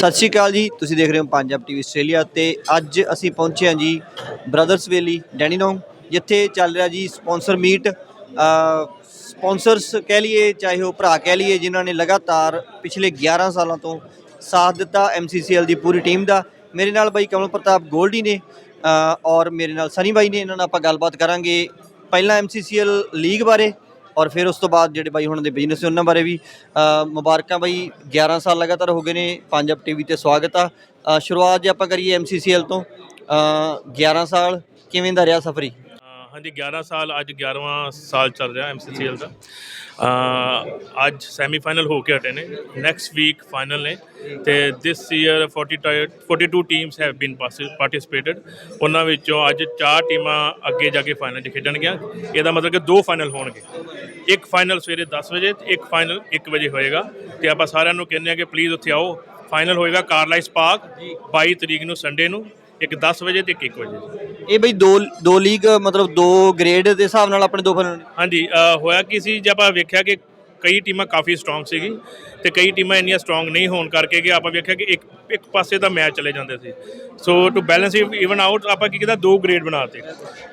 ਸਤਿ ਸ਼੍ਰੀ ਅਕਾਲ ਜੀ, ਤੁਸੀਂ ਦੇਖ ਰਹੇ ਹੋ ਪੰਜਾਬ ਟੀਵੀ ਆਸਟ੍ਰੇਲੀਆ ਤੇ ਅੱਜ ਅਸੀਂ ਪਹੁੰਚੇ ਹਾਂ ਜੀ ਬ੍ਰਦਰਸ ਵੇਲੀ ਡੈਨੀਨੋਂਗ ਜਿੱਥੇ ਚੱਲ ਰਿਹਾ ਜੀ ਸਪਾਂਸਰ ਮੀਟ ਸਪਾਂਸਰਸ ਕਹਿ ਲਈਏ, ਚਾਹੇ ਉਹ ਭਰਾ ਕਹਿ ਲਈਏ, ਜਿਨ੍ਹਾਂ ਨੇ ਲਗਾਤਾਰ ਪਿਛਲੇ 11 ਸਾਲਾਂ ਤੋਂ ਸਾਥ ਦਿੱਤਾ MCCL ਦੀ ਪੂਰੀ ਟੀਮ ਦਾ। ਮੇਰੇ ਨਾਲ ਬਾਈ ਕਮਲ ਪ੍ਰਤਾਪ ਗੋਲਡੀ ਨੇ ਔਰ ਮੇਰੇ ਨਾਲ ਸਨੀ ਬਾਈ ਨੇ। ਇਹਨਾਂ ਨਾਲ ਆਪਾਂ ਗੱਲਬਾਤ ਕਰਾਂਗੇ ਪਹਿਲਾਂ MCCL ਲੀਗ ਬਾਰੇ। ਔਰ ਫਿਰ ਉਸ ਤੋਂ ਬਾਅਦ ਜਿਹੜੇ ਬਾਈ ਹੁਣ ਦੇ ਬਿਜ਼ਨਸ ਉਹਨਾਂ ਬਾਰੇ ਵੀ ਮੁਬਾਰਕਾਂ ਬਾਈ। 11 ਸਾਲ ਲਗਾਤਾਰ ਹੋ ਗਏ ਨੇ ਪੰਜਾਬ ਟੀਵੀ ਤੇ ਸਵਾਗਤ ਆ। ਸ਼ੁਰੂਆਤ ਜੇ ਆਪਾਂ ਕਰੀਏ MCCL ਤੋਂ ਅ, 11 ਸਾਲ ਕਿਵੇਂ ਦਾ ਰਿਹਾ ਸਫਰੀ? ਹਾਂਜੀ 11 ਸਾਲ, ਅੱਜ 11ਵਾਂ ਸਾਲ ਚੱਲ ਰਿਹਾ ਐਮਸੀਸੀਐਲ ਦਾ। ਅਹ, ਅੱਜ ਸੈਮੀਫਾਈਨਲ ਹੋ ਕੇ ਹਟੇ ਨੇ। ਨੈਕਸਟ ਵੀਕ ਫਾਈਨਲ ਨੇ ਤੇ this year 40 42 teams have been participated ਉਹਨਾਂ ਵਿੱਚੋਂ ਅੱਜ ਚਾਰ ਟੀਮਾਂ ਅੱਗੇ ਜਾ ਕੇ ਫਾਈਨਲ 'ਚ ਖੇਡਣਗੀਆਂ। ਇਹਦਾ ਮਤਲਬ ਕਿ ਦੋ ਫਾਈਨਲ ਹੋਣਗੇ। ਇੱਕ ਫਾਈਨਲ ਸਵੇਰੇ 10 ਵਜੇ ਤੇ ਇੱਕ ਫਾਈਨਲ 1 ਵਜੇ ਹੋਏਗਾ। ਤੇ ਆਪਾਂ ਸਾਰਿਆਂ ਨੂੰ ਕਹਿੰਦੇ ਆ ਕਿ ਪਲੀਜ਼ ਉੱਥੇ ਆਓ। ਫਾਈਨਲ ਹੋਏਗਾ ਕਾਰਲਾਈਸ ਪਾਰਕ 22 ਤਰੀਕ ਨੂੰ ਸੰਡੇ ਨੂੰ। ਇੱਕ 10 ਵਜੇ ਤੇ ਇੱਕ 1 ਵਜੇ। ਇਹ ਬਈ ਦੋ ਦੋ ਲੀਗ ਮਤਲਬ ਦੋ ਗ੍ਰੇਡ ਦੇ ਹਿਸਾਬ ਨਾਲ ਆਪਣੇ ਦੋ ਫਾਈਨਲ ਹਾਂਜੀ ਅ, ਹੋਇਆ ਕੀ ਸੀ? ਜੇ ਆਪਾਂ ਵੇਖਿਆ ਕਿ ਕਈ ਟੀਮਾਂ ਕਾਫੀ ਸਟਰੋਂਗ ਸੀਗੀ ਤੇ ਕਈ ਟੀਮਾਂ ਇੰਨੀਆਂ ਸਟਰੋਂਗ ਨਹੀਂ ਹੋਣ ਕਰਕੇ ਕਿ ਆਪਾਂ ਵੇਖਿਆ ਕਿ ਇੱਕ ਇੱਕ ਪਾਸੇ ਦਾ ਮੈਚ ਚਲੇ ਜਾਂਦੇ ਸੀ। So to balance even out ਆਪਾਂ ਕੀ ਕੀਤਾ ਦੋ ਗ੍ਰੇਡ ਬਣਾਤੇ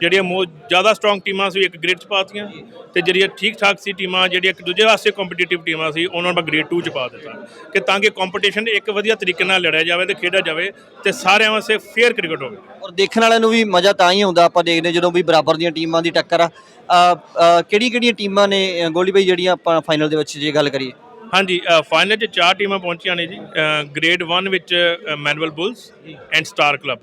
ਜਿਹੜੀਆਂ ਮੋ ਜ਼ਿਆਦਾ ਸਟਰੋਂਗ ਟੀਮਾਂ ਸੀ ਇੱਕ ਗ੍ਰੇਡ ਚ ਪਾਤੀਆਂ ਤੇ ਜਿਹੜੀਆਂ ਠੀਕ ਠਾਕ ਸੀ ਟੀਮਾਂ ਜਿਹੜੀਆਂ ਇੱਕ ਦੂਜੇ ਵਾਸਤੇ ਕੰਪੀਟੀਟਿਵ ਟੀਮਾਂ ਸੀ ਉਹਨਾਂ ਨੂੰ ਆਪਾਂ ਗ੍ਰੇਡ 2 ਚ ਪਾ ਦਿੱਤਾ। ਕਿ ਤਾਂ ਕਿ ਕੰਪੀਟੀਸ਼ਨ ਇੱਕ ਵਧੀਆ ਤਰੀਕੇ ਨਾਲ ਲੜਿਆ ਜਾਵੇ ਤੇ ਖੇਡਿਆ ਜਾਵੇ ਤੇ ਸਾਰਿਆਂ ਵਾਸਤੇ ਫੇਅਰ ਕ੍ਰਿਕਟ ਹੋਵੇ। ਔਰ ਦੇਖਣ ਵਾਲਿਆਂ ਨੂੰ ਵੀ ਮਜ਼ਾ ਤਾਂ ਹੀ ਆਉਂਦਾ ਆਪਾਂ ਦੇਖਦੇ ਜਦੋਂ ਵੀ ਬਰਾਬਰ ਦੀਆਂ ਟੀਮਾਂ ਦੀ ਟੱਕਰ ਆ। ਕਿਹੜੀ ਕਿਹੜੀਆਂ ਟੀਮਾਂ ਨੇ ਅ, ਗੋਲੀ ਬਾਈ ਜਿਹੜੀਆਂ ਆਪਾਂ ਫਾਈਨਲ ਦੇ ਵਿੱਚ ਜੇ ਗੱਲ ਕਰੀਏ। ਹਾਂਜੀ ਫਾਈਨਲ 'ਚ ਚਾਰ ਟੀਮਾਂ ਪਹੁੰਚੀਆਂ ਨੇ ਜੀ। ਗ੍ਰੇਡ 1 ਵਿੱਚ Manuel Bulls and Star Club.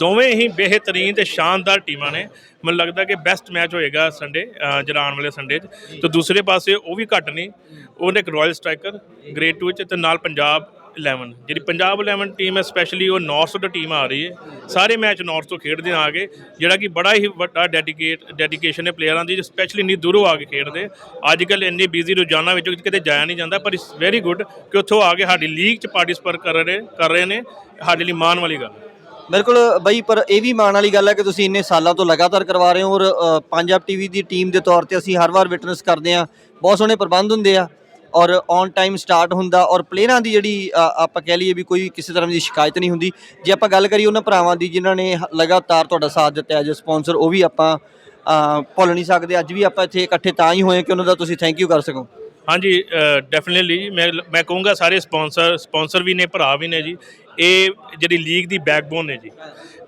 ਦੋਵੇਂ ਹੀ ਬਿਹਤਰੀਨ ਤੇ ਸ਼ਾਨਦਾਰ ਟੀਮਾਂ ਨੇ। ਮੈਨੂੰ ਲੱਗਦਾ ਕਿ ਬੈਸਟ ਮੈਚ ਹੋਏਗਾ ਸੰਡੇ ਜਿਹੜਾ ਆਉਣ ਵਾਲੇ ਸੰਡੇ 'ਚ। ਤੇ ਦੂਸਰੇ ਪਾਸੇ ਉਹ ਵੀ ਘੱਟ ਨਹੀਂ ਉਹਨੇ ਇੱਕ ਰਾਇਲ ਸਟ੍ਰਾਈਕਰ, ਗ੍ਰੇਡ 2 'ਚ ਤੇ ਨਾਲ ਪੰਜਾਬ 11 ਜਿਹੜੀ ਪੰਜਾਬ 11 ਟੀਮ ਹੈ ਸਪੈਸ਼ਲੀ ਉਹ ਨਾਰਥ ਤੋਂ ਟੀਮ ਆ ਰਹੀ ਹੈ। ਸਾਰੇ ਮੈਚ ਨਾਰਥ ਤੋਂ ਖੇਡਦੇ ਆ ਕੇ ਜਿਹੜਾ ਕਿ ਬੜਾ ਹੀ ਵੱਡਾ ਡੈਡੀਕੇਟ ਡੈਡੀਕੇਸ਼ਨ ਹੈ ਪਲੇਅਰਾਂ ਦੀ ਸਪੈਸ਼ਲੀ ਇੰਨੀ ਦੂਰੋਂ ਆ ਕੇ ਖੇਡਦੇ। ਅੱਜ ਕੱਲ ਇੰਨੀ ਬਿਜ਼ੀ ਰੋਜ਼ਾਨਾ ਵਿੱਚ ਕਿਤੇ ਜਾਇਆ ਨਹੀਂ ਜਾਂਦਾ ਪਰ ਇਟਸ ਵੈਰੀ ਗੁੱਡ ਕਿ ਉੱਥੋਂ ਆ ਕੇ ਸਾਡੀ ਲੀਗ 'ਚ ਪਾਰਟਿਸਿਪੇਟ ਕਰ ਰਹੇ ਕਰ ਰਹੇ ਨੇ। ਸਾਡੇ ਲਈ ਮਾਣ ਵਾਲੀ ਗੱਲ ਹੈ। ਬਿਲਕੁਲ ਬਈ ਪਰ ਇਹ ਵੀ ਮਾਣ ਵਾਲੀ ਗੱਲ ਹੈ ਕਿ ਤੁਸੀਂ ਇੰਨੇ ਸਾਲਾਂ ਤੋਂ ਲਗਾਤਾਰ ਕਰਵਾ ਰਹੇ ਹੋ ਔਰ ਅ, ਪੰਜਾਬ ਟੀਵੀ ਦੀ ਟੀਮ ਦੇ ਤੌਰ ਤੇ ਅਸੀਂ ਹਰ ਵਾਰ ਵਿਟਨੈਸ ਕਰਦੇ ਆ ਬਹੁਤ ਸੋਹਣੇ ਪ੍ਰਬੰਧ ਹੁੰਦੇ ਆ। ਔਰ ਔਨ ਟਾਈਮ ਸਟਾਰਟ ਹੁੰਦਾ ਔਰ ਪਲੇਅਰਾਂ ਦੀ ਜਿਹੜੀ ਆਪਾਂ ਕਹਿ ਲਈਏ ਵੀ ਕੋਈ ਕਿਸੇ ਤਰ੍ਹਾਂ ਦੀ ਸ਼ਿਕਾਇਤ ਨਹੀਂ ਹੁੰਦੀ। ਜੇ ਆਪਾਂ ਗੱਲ ਕਰੀਏ ਉਹਨਾਂ ਭਰਾਵਾਂ ਦੀ ਜਿਨ੍ਹਾਂ ਨੇ ਹ- ਲਗਾਤਾਰ ਤੁਹਾਡਾ ਸਾਥ ਦਿੱਤਾ ਐਜ਼ ਅ ਸਪਾਂਸਰ ਉਹ ਵੀ ਆਪਾਂ ਭੁੱਲ ਨਹੀਂ ਸਕਦੇ। ਅੱਜ ਵੀ ਆਪਾਂ ਇੱਥੇ ਇਕੱਠੇ ਤਾਂ ਹੀ ਹੋਏ ਕਿ ਉਹਨਾਂ ਦਾ ਤੁਸੀਂ ਥੈਂਕ ਯੂ ਕਰ ਸਕੋ। ਹਾਂਜੀ ਡੈਫੀਨਿਟਲੀ ਮੈਂ ਮੈਂ ਕਹੂੰਗਾ ਸਾਰੇ ਸਪਾਂਸਰ ਸਪਾਂਸਰ ਵੀ ਨੇ, ਭਰਾ ਵੀ ਨੇ ਜੀ। ਇਹ ਜਿਹੜੀ ਲੀਗ ਦੀ ਬੈਕਬੋਨ ਨੇ ਜੀ।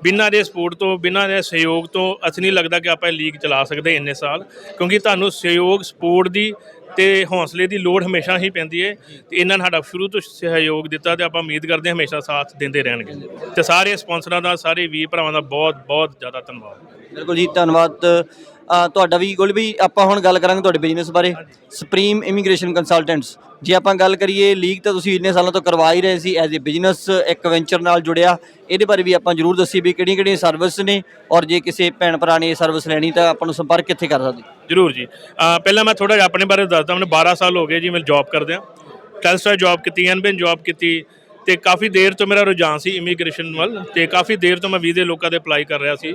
ਬਿਨਾਂ ਦੇ ਸਪੋਰਟ ਤੋਂ, ਬਿਨਾਂ ਦੇ ਸਹਿਯੋਗ ਤੋਂ, ਅਸੀਂ ਨਹੀਂ ਲੱਗਦਾ ਕਿ ਆਪਾਂ ਲੀਗ ਚਲਾ ਸਕਦੇ ਇੰਨੇ ਸਾਲ। ਕਿਉਂਕਿ ਤੁਹਾਨੂੰ ਸਹਿਯੋਗ ਸਪੋਰਟ ਦੀ ਤੇ ਹੌਸਲੇ ਦੀ ਲੋੜ ਹਮੇਸ਼ਾ ਹੀ ਪੈਂਦੀ ਹੈ ਤੇ ਇਹਨਾਂ ਨੇ ਸਾਡਾ ਸ਼ੁਰੂ ਤੋਂ ਸਹਿਯੋਗ ਦਿੱਤਾ ਤੇ ਆਪਾਂ ਉਮੀਦ ਕਰਦੇ ਹਾਂ ਹਮੇਸ਼ਾ ਸਾਥ ਦਿੰਦੇ ਰਹਿਣਗੇ। ਤੇ ਸਾਰੇ ਸਪਾਂਸਰਾਂ ਦਾ, ਸਾਰੇ ਵੀਰ ਭਰਾਵਾਂ ਦਾ ਬਹੁਤ ਬਹੁਤ ਜ਼ਿਆਦਾ ਧੰਨਵਾਦ। ਬਿਲਕੁਲ ਜੀ, ਧੰਨਵਾਦ ਤੁਹਾਡਾ ਵੀ ਗੋਲ ਵੀ ਆਪਾਂ ਹੁਣ ਗੱਲ ਕਰਾਂਗੇ ਤੁਹਾਡੇ ਬਿਜ਼ਨਸ ਬਾਰੇ। ਸੁਪਰੀਮ ਇਮੀਗ੍ਰੇਸ਼ਨ ਕੰਸਲਟੈਂਟਸ ਜੇ ਆਪਾਂ ਗੱਲ ਕਰੀਏ ਲੀਗ ਤਾਂ ਤੁਸੀਂ ਇੰਨੇ ਸਾਲਾਂ ਤੋਂ ਕਰਵਾ ਹੀ ਰਹੇ ਸੀ ਐਜ਼ ਅ ਬਿਜ਼ਨਸ ਇੱਕ ਵੈਂਚਰ ਨਾਲ ਜੁੜਿਆ। ਇਹਦੇ ਬਾਰੇ ਵੀ ਆਪਾਂ ਜਰੂਰ ਦੱਸੀ ਵੀ ਕਿਹੜੀਆਂ ਕਿਹੜੀਆਂ ਸਰਵਿਸ ਨੇ। ਔਰ ਜੇ ਕਿਸੇ ਭੈਣ ਭਰਾ ਨੇ ਸਰਵਿਸ ਲੈਣੀ ਤਾਂ ਆਪਾਂ ਨੂੰ ਸੰਪਰਕ ਕਿੱਥੇ ਕਰ ਸਕਦੇ? ਜਰੂਰ ਜੀ। ਪਹਿਲਾਂ ਮੈਂ ਥੋੜਾ ਜਿਹਾ ਆਪਣੇ ਬਾਰੇ ਦੱਸਦਾ। ਮੈਨੂੰ 12 ਸਾਲ ਹੋ ਗਏ ਜੀ, ਮੈਂ ਜੌਬ ਕਰਦਿਆਂ। ਟੈਲਸਟਾ ਜੌਬ ਕੀਤੀ ਐਨਬੀਐਨ ਜੌਬ ਕੀਤੀ। ਤੇ ਕਾਫੀ ਦੇਰ ਤੋਂ ਮੇਰਾ ਰੁਝਾਨ ਸੀ ਇਮੀਗ੍ਰੇਸ਼ਨ ਵੱਲ ਤੇ ਕਾਫੀ ਦੇਰ ਤੋਂ ਮੈਂ ਵੀਜ਼ੇ ਲੋਕਾਂ ਦੇ ਅਪਲਾਈ ਕਰ ਰਿਹਾ ਸੀ।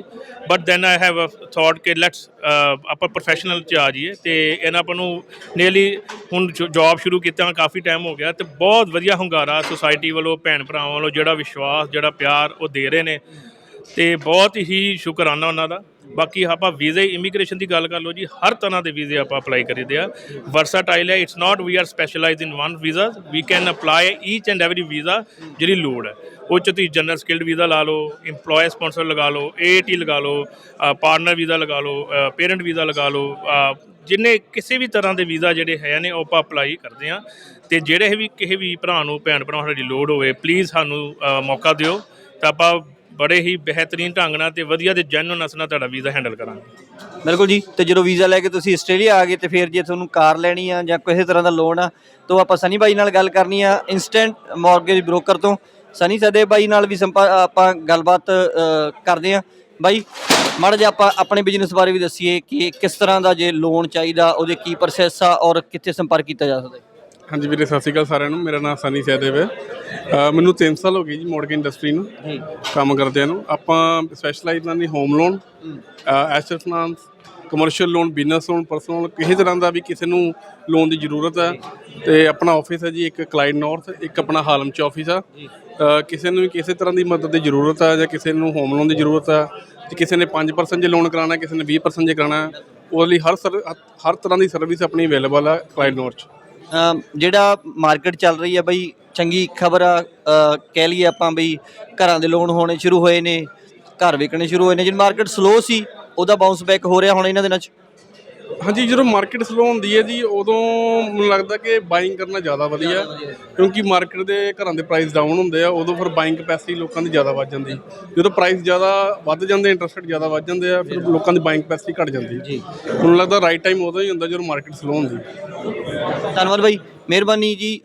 But then I have thought ਕਿ ਲੈਟਸ ਆਪਾਂ ਪ੍ਰੋਫੈਸ਼ਨਲ ਚ ਆ ਜਾਈਏ ਤੇ ਇਹਨਾਂ ਆਪਾਂ ਨੂੰ ਨੀਅਰਲੀ ਹੁਣ ਜੌਬ ਸ਼ੁਰੂ ਕੀਤਾ ਕਾਫੀ ਟਾਈਮ ਹੋ ਗਿਆ ਤੇ ਬਹੁਤ ਵਧੀਆ ਹੁੰਗਾਰਾ ਸੁਸਾਇਟੀ ਵੱਲੋਂ, ਭੈਣ ਭਰਾਵਾਂ ਵੱਲੋਂ ਜਿਹੜਾ ਵਿਸ਼ਵਾਸ, ਜਿਹੜਾ ਪਿਆਰ ਉਹ ਦੇ ਰਹੇ ਨੇ। ਤੇ ਬਹੁਤ ਹੀ ਸ਼ੁਕਰਾਨਾ ਉਹਨਾਂ ਦਾ। ਬਾਕੀ ਆਪਾਂ ਵੀਜ਼ੇ ਇਮੀਗ੍ਰੇਸ਼ਨ ਦੀ ਗੱਲ ਕਰ ਲਓ ਜੀ, ਹਰ ਤਰ੍ਹਾਂ ਦੇ ਵੀਜ਼ੇ ਆਪਾਂ ਅਪਲਾਈ ਕਰੀਦੇ ਆ। ਵਰਸਾਟਾਈਲ ਹੈ it's not we are specialized in one visa we can apply each and every visa ਜਿਹੜੀ ਲੋੜ ਹੈ। ਉਹ 'ਚ ਤੁਸੀਂ ਜਨਰਲ ਸਕਿਲਡ ਵੀਜ਼ਾ ਲਾ ਲਓ EMPLOYE ਸਪਾਂਸਰ ਲਗਾ ਲਓ ਏਟੀ ਲਗਾ ਲਓ ਪਾਰਟਨਰ ਵੀਜ਼ਾ ਲਗਾ ਲਓ ਪੇਰੈਂਟ ਵੀਜ਼ਾ ਲਗਾ ਲਓ ਜਿੰਨੇ ਕਿਸੇ ਵੀ ਤਰ੍ਹਾਂ ਦੇ ਵੀਜ਼ਾ ਜਿਹੜੇ ਹੈ ਨੇ, ਉਹ ਆਪਾਂ ਅਪਲਾਈ ਕਰਦੇ ਆ। ਤੇ ਜਿਹੜੇ ਵੀ ਕਿਸੇ ਵੀ ਭਰਾ ਨੂੰ, ਭੈਣ ਭਰਾ ਸਾਡੀ ਲੋੜ ਹੋਵੇ ਪਲੀਜ਼ ਸਾਨੂੰ ਮੌਕਾ ਦਿਓ। ਤਾਂ ਆਪਾਂ ਬੜੇ ਹੀ ਬਿਹਤਰੀਨ ਢੰਗ ਨਾਲ ਤੇ ਵਧੀਆ ਤੇ ਜੈਨੂਨ ਅਸਨਾ ਤੁਹਾਡਾ ਵੀਜ਼ਾ ਹੈਂਡਲ ਕਰਾਂਗੇ। ਬਿਲਕੁਲ ਜੀ ਤੇ ਜਦੋਂ ਵੀਜ਼ਾ ਲੈ ਕੇ ਤੁਸੀਂ ਆਸਟ੍ਰੇਲੀਆ ਆ ਗਏ ਤੇ ਫਿਰ ਜੇ ਤੁਹਾਨੂੰ ਕਾਰ ਲੈਣੀ ਆ ਜਾਂ ਕਿਸੇ ਤਰ੍ਹਾਂ ਦਾ ਲੋਨ ਆ ਤਾਂ ਆਪਾਂ ਸਨੀ ਬਾਈ ਨਾਲ ਗੱਲ ਕਰਨੀ ਆ ਇਨਸਟੈਂਟ ਮਾਰਗੇਜ ਬ੍ਰੋਕਰ ਤੋਂ। ਸਨੀ ਸਦੇ ਬਾਈ ਨਾਲ ਵੀ ਸੰਪਾ- ਆਪਾਂ ਗੱਲਬਾਤ ਅ, ਕਰਦੇ ਆ। ਬਾਈ ਮਾੜਾ ਜਿਹਾ ਆਪਾਂ ਆਪਣੇ ਬਿਜ਼ਨਸ ਬਾਰੇ ਵੀ ਦੱਸੀਏ ਕਿ ਕਿਸ ਤਰ੍ਹਾਂ ਦਾ ਜੇ ਲੋਨ ਚਾਹੀਦਾ ਉਹਦੇ ਕੀ ਪ੍ਰੋਸੈਸ ਆ ਔਰ ਕਿੱਥੇ ਸੰਪਰਕ ਕੀਤਾ ਜਾ ਸਕਦਾ ਹੈ? ਹਾਂਜੀ ਵੀਰੇ ਸਤਿ ਸ਼੍ਰੀ ਅਕਾਲ ਸਾਰਿਆਂ ਨੂੰ। ਮੇਰਾ ਨਾਮ ਸਨੀ ਸਹਿਦੇਵ ਹੈ। ਅ, ਮੈਨੂੰ 3 ਸਾਲ ਹੋ ਗਏ ਜੀ ਮੋੜਕੇ ਇੰਡਸਟਰੀ ਨੂੰ ਕੰਮ ਕਰਦਿਆਂ ਨੂੰ। ਆਪਾਂ ਸਪੈਸ਼ਲਾਈਜ਼ ਨਾਲ home loan asset finance commercial loan business loan personal ਕਿਸੇ ਤਰ੍ਹਾਂ ਦਾ ਵੀ ਕਿਸੇ ਨੂੰ ਲੋਨ ਦੀ ਜ਼ਰੂਰਤ ਹੈ ਤੇ ਆਪਣਾ ਆਫਿਸ ਹੈ ਜੀ ਇੱਕ ਕਲਾਈਡ ਨਾਰਥ ਇੱਕ ਆਪਣਾ ਹਾਲਮ ਚ ਆਫਿਸ ਆ। ਅ, ਕਿਸੇ ਨੂੰ ਵੀ ਕਿਸੇ ਤਰ੍ਹਾਂ ਦੀ ਮਦਦ ਦੀ ਜ਼ਰੂਰਤ ਹੈ ਜਾਂ ਕਿਸੇ ਨੂੰ ਹੋਮ ਲੋਨ ਦੀ ਜ਼ਰੂਰਤ ਹੈ ਤੇ ਕਿਸੇ ਨੇ 5% ਜੇ ਲੋਨ ਕਰਾਉਣਾ ਕਿਸੇ ਨੇ 20% ਜੇ ਕਰਾਉਣਾ ਹੈ, ਉਹਦੇ ਲਈ ਹਰ ਸਰ- ਹਰ ਤਰ੍ਹਾਂ ਦੀ ਸਰਵਿਸ ਆਪਣੀ ਅਵੇਲੇਬਲ ਹੈ ਕਲਾਈਡ ਨਾਰਥ 'ਚ। ਅਮ ਜਿਹੜਾ ਮਾਰਕੀਟ ਚੱਲ ਰਹੀ ਹੈ ਬਈ ਚੰਗੀ ਖਬਰ ਆ ਕਹਿ ਲਈਏ ਆਪਾਂ ਬਈ ਘਰਾਂ ਦੇ ਲੋਨ ਹੋਣੇ ਸ਼ੁਰੂ ਹੋਏ ਨੇ ਘਰ ਵਿਕਣੇ ਸ਼ੁਰੂ ਹੋਏ ਨੇ ਜਿਹੜੀ ਮਾਰਕੀਟ ਸਲੋ ਸੀ ਉਹਦਾ ਬਾਉਂਸ ਬੈਕ ਹੋ ਰਿਹਾ ਹੁਣ ਇਹਨਾਂ ਦਿਨਾਂ 'ਚ? ਹਾਂਜੀ ਜਦੋਂ ਮਾਰਕੀਟ ਸਲੋ ਹੁੰਦੀ ਹੈ ਜੀ ਉਦੋਂ ਮੈਨੂੰ ਲੱਗਦਾ ਕਿ ਬਾਇੰਗ ਕਰਨਾ ਜ਼ਿਆਦਾ ਵਧੀਆ। ਕਿਉਂਕਿ ਮਾਰਕੀਟ ਦੇ ਘਰਾਂ ਦੇ ਪ੍ਰਾਈਸ ਡਾਊਨ ਹੁੰਦੇ ਆ ਉਦੋਂ ਫਿਰ ਬਾਇੰਗ ਕਪੈਸਿਟੀ ਲੋਕਾਂ ਦੀ ਜ਼ਿਆਦਾ ਵੱਧ ਜਾਂਦੀ। ਜਦੋਂ ਪ੍ਰਾਈਸ ਜ਼ਿਆਦਾ ਵੱਧ ਜਾਂਦੇ ਇੰਟਰਸਟ ਰੇਟ ਜ਼ਿਆਦਾ ਵੱਧ ਜਾਂਦੇ ਆ ਫਿਰ ਲੋਕਾਂ ਦੀ ਬਾਇੰਗ ਕਪੈਸਿਟੀ ਘਟ ਜਾਂਦੀ। ਜੀ। ਮੈਨੂੰ ਲੱਗਦਾ ਰਾਈਟ ਟਾਈਮ ਉਦੋਂ ਹੀ ਹੁੰਦਾ ਜਦੋਂ ਮਾਰਕੀਟ ਸਲੋ ਹੁੰਦੀ। ਧੰਨਵਾਦ ਬਾਈ ਮਿਹਰਬਾਨੀ ਜੀ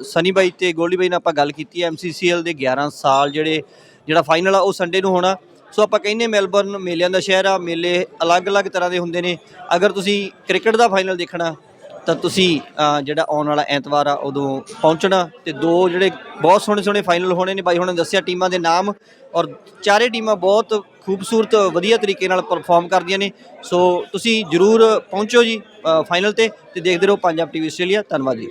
ਸਨੀ ਬਾਈ ਤੇ ਗੋਲਡੀ ਬਾਈ ਨਾਲ ਆਪਾਂ ਗੱਲ ਕੀਤੀ ਹੈ ਐਮਸੀਸੀਐਲ ਦੇ 11 ਸਾਲ ਜਿਹੜੇ, ਜਿਹੜਾ ਫਾਈਨਲ ਆ ਉਹ ਸੰਡੇ ਨੂੰ ਹੋਣਾ। ਸੋ ਆਪਾਂ ਕਹਿੰਦੇ ਮੈਲਬਰਨ ਮੇਲਿਆਂ ਦਾ ਸ਼ਹਿਰ ਆ, ਮੇਲੇ ਅਲੱਗ-ਅਲੱਗ ਤਰ੍ਹਾਂ ਦੇ ਹੁੰਦੇ ਨੇ। ਅਗਰ ਤੁਸੀਂ ਕ੍ਰਿਕਟ ਦਾ ਫਾਈਨਲ ਦੇਖਣਾ, ਤਾਂ ਤੁਸੀਂ ਜਿਹੜਾ ਆਉਣ ਵਾਲਾ ਐਤਵਾਰ ਆ, ਉਦੋਂ ਪਹੁੰਚਣਾ। ਤੇ ਦੋ ਜਿਹੜੇ ਬਹੁਤ ਸੋਹਣੇ ਸੋਹਣੇ ਫਾਈਨਲ ਹੋਣੇ ਨੇ। ਬਾਈ ਹੁਣ ਦੱਸਿਆ ਟੀਮਾਂ ਦੇ ਨਾਮ ਔਰ ਚਾਰੇ ਟੀਮਾਂ ਬਹੁਤ ਖੂਬਸੂਰਤ, ਵਧੀਆ ਤਰੀਕੇ ਨਾਲ ਪਰਫਾਰਮ ਕਰਦੀਆਂ ਨੇ। ਸੋ ਤੁਸੀਂ ਜਰੂਰ ਪਹੁੰਚੋ ਜੀ ਫਾਈਨਲ ਤੇ ਤੇ ਦੇਖਦੇ ਰਹੋ ਪੰਜਾਬ ਟੀਵੀ ਆਸਟ੍ਰੇਲੀਆ ਧੰਨਵਾਦ ਜੀ।